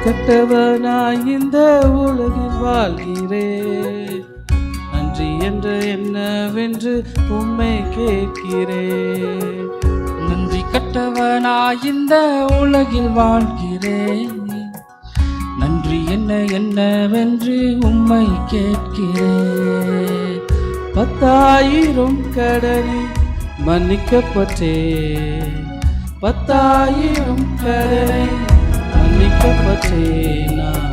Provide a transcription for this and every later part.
கட்டவனாய் இந்த உலகில் வாழ்கிறேன் நன்றி என்று என்னவென்று உண்மை கேட்கிறேன் நன்றி கட்டவனாய் இந்த உலகில் வாழ்கிறேன் நன்றி என்ன என்னவென்று உம்மை கேட்கிறேன் பத்தாயிரம் கடனை மன்னிக்கப்பட்டேன் பத்தாயிரம் கடனை மன்னிக்கப்பட்டேன் நான்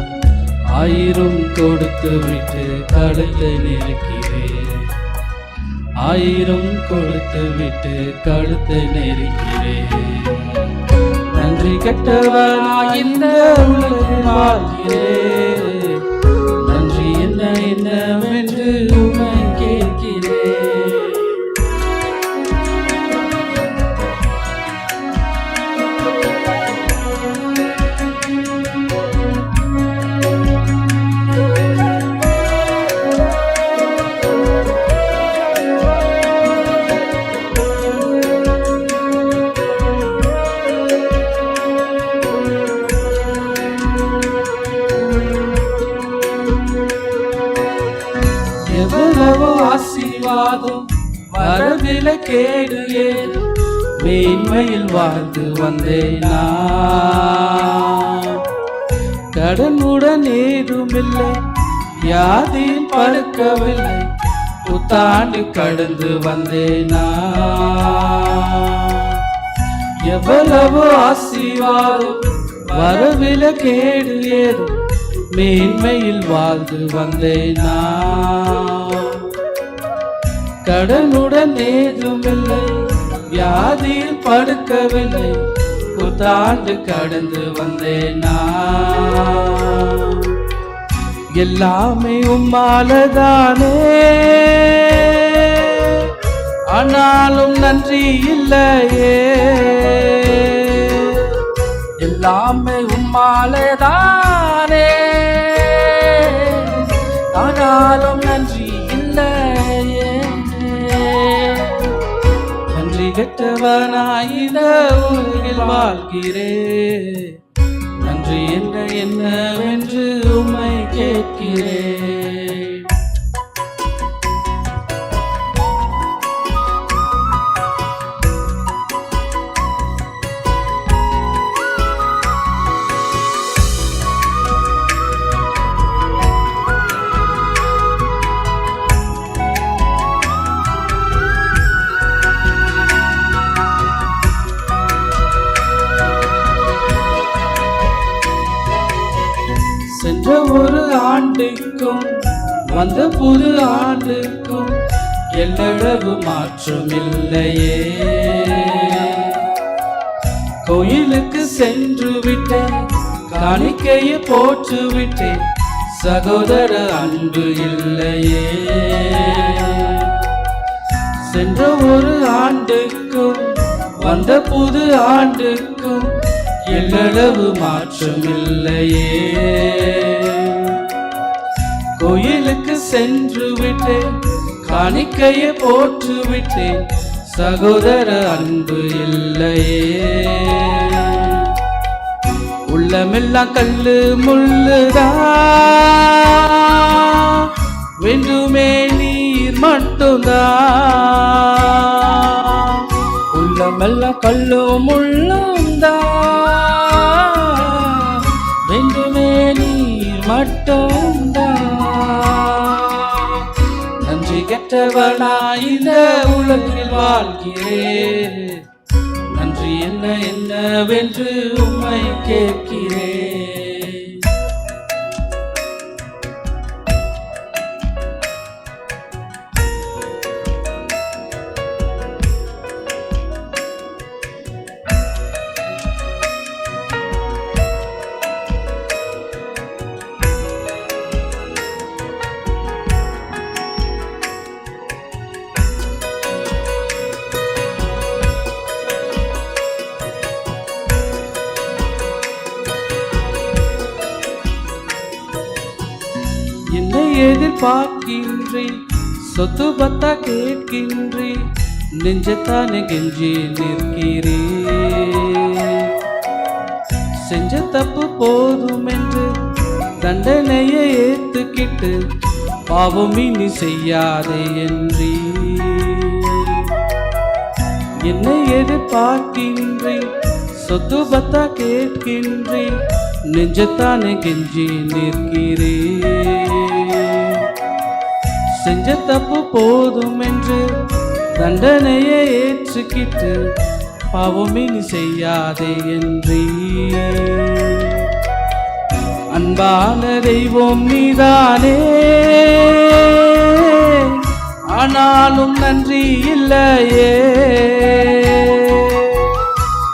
ஆயிரம் கொடுத்து விட்டு கழுத்தை நெருக்கிறேன் ஆயிரம் கொடுத்து விட்டு கழுத்தை நெருக்கிறேன் நன்றி கெட்டவனாய் இந்த உலகில் வாழ்கிறேன். நன்றி என்ன என்னவென்று ஆசீர்வாதம் வரவில்லை கேடு ஏது? மேன்மையில் வாழ்ந்து வந்தேன்? கடனுடன் ஏதுமில்லை. வியாதியில் படுக்கவில்லை. புத்தாண்டு கடந்து வந்தேனா? எவ்வளவு ஆசீர்வாதம்? வரவில கேடு ஏதும். மேன்மையில் வாழ்ந்து வந்தேன்? நான். கடனுடன் ஏதுமில்லை வியாதியில் படுக்கவில்லை. புத்தாண்டு கடந்து வந்தேன். நான். எல்லாமே உம்மாலதானே. ஆனாலும் நன்றி இல்லையே. எல்லாமே உம்மாலதானே. ஆனாலும் கெட்டவனாய் இந்த உலகில் வாழ்கிறேன் நன்றி என்ன என்னவென்று உம்மை கேட்கிறேன் ஆண்டுக்கும் வந்த புது ஆண்டுக்கும் எல்லளவு மாற்றம் இல்லையே கோயிலுக்கு சென்று விட்டேன் காணிக்கையை போற்று விட்டேன் சகோதர அன்பு இல்லையே. சென்ற ஒரு ஆண்டுக்கும் வந்த புது ஆண்டுக்கும் எல்லளவு மாற்றம் இல்லையே கோயிலுக்கு சென்று விட்டேன் காணிக்கையை போற்று விட்டேன் சகோதர அன்பு இல்லையே. உள்ளமெல்லாம் கல்லு முள்ளுதா? வேண்டுமே நீர் மட்டும்தா உள்ளமெல்லாம் கல்லு உள்ளம்தான் வேண்டுமே நீர் மட்டும் வெற்றி கெட்டவனாய் இந்த உலகில் வாழ்கிறேன். நன்றி என்ன என்னவென்று உம்மை கேட்கிறேன். என்னை எதிர்பார்க்கின்றேன் சொத்து பத்தா கேட்கின்றேன் நெஞ்சத்தானே கெஞ்சி நிற்கிறேன் செஞ்ச தப்பு போதும் என்று தண்டனையை ஏத்துக்கிட்டு பாவம் இனி செய்யாதே என்றீ. என்னை எதிர்பார்க்கின்றேன் சொத்து பத்தா கேட்கின்றேன் நெஞ்சத்தானே கெஞ்சி நிற்கிறேன் செஞ்ச தப்பு போதும் என்று தண்டனையை ஏற்றுக்கிட்டு பாவமே நீ செய்யாதே என்றே அன்பான தெய்வம் நீதானே. ஆனாலும் நன்றி இல்லையே.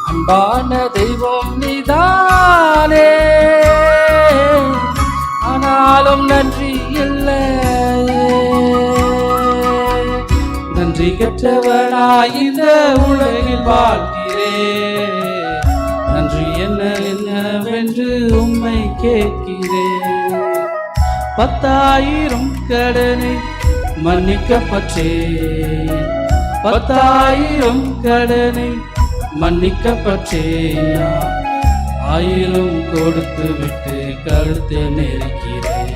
அன்பான தெய்வம் நீதானே. கற்றவனாய் இந்த உலகில் வாழ்கிறேன் நன்றி என்ன என்னவென்று உம்மை கேட்கிறேன் பத்தாயிரம் கடனை மன்னிக்கப்பற்றேன் பத்தாயிரம் கடனை மன்னிக்கப்பட்டேன் ஆயிரம் கொடுத்து விட்டு கழுத்து நெருக்கிறேன்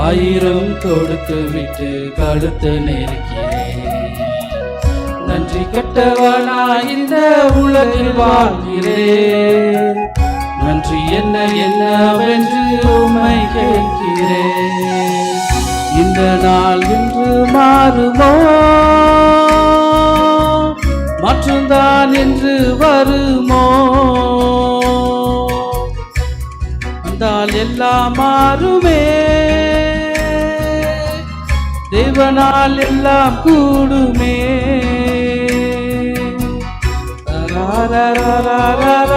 ஆயிரம் கொடுத்து விட்டு கழுத்து நெருக்கிறேன் நன்றி கட்டவனா இந்த உலகில் வாழ்கிறேன் நன்றி என்ன என்னவென்று உம்மை கேட்கிறேன் இந்த நாள் இன்று மாறுமோ? மாற்றம்தான் என்று வருமோ? வந்தால் எல்லாம் மாறுமே. தேவனால் எல்லாம் கூடுமே. la la la la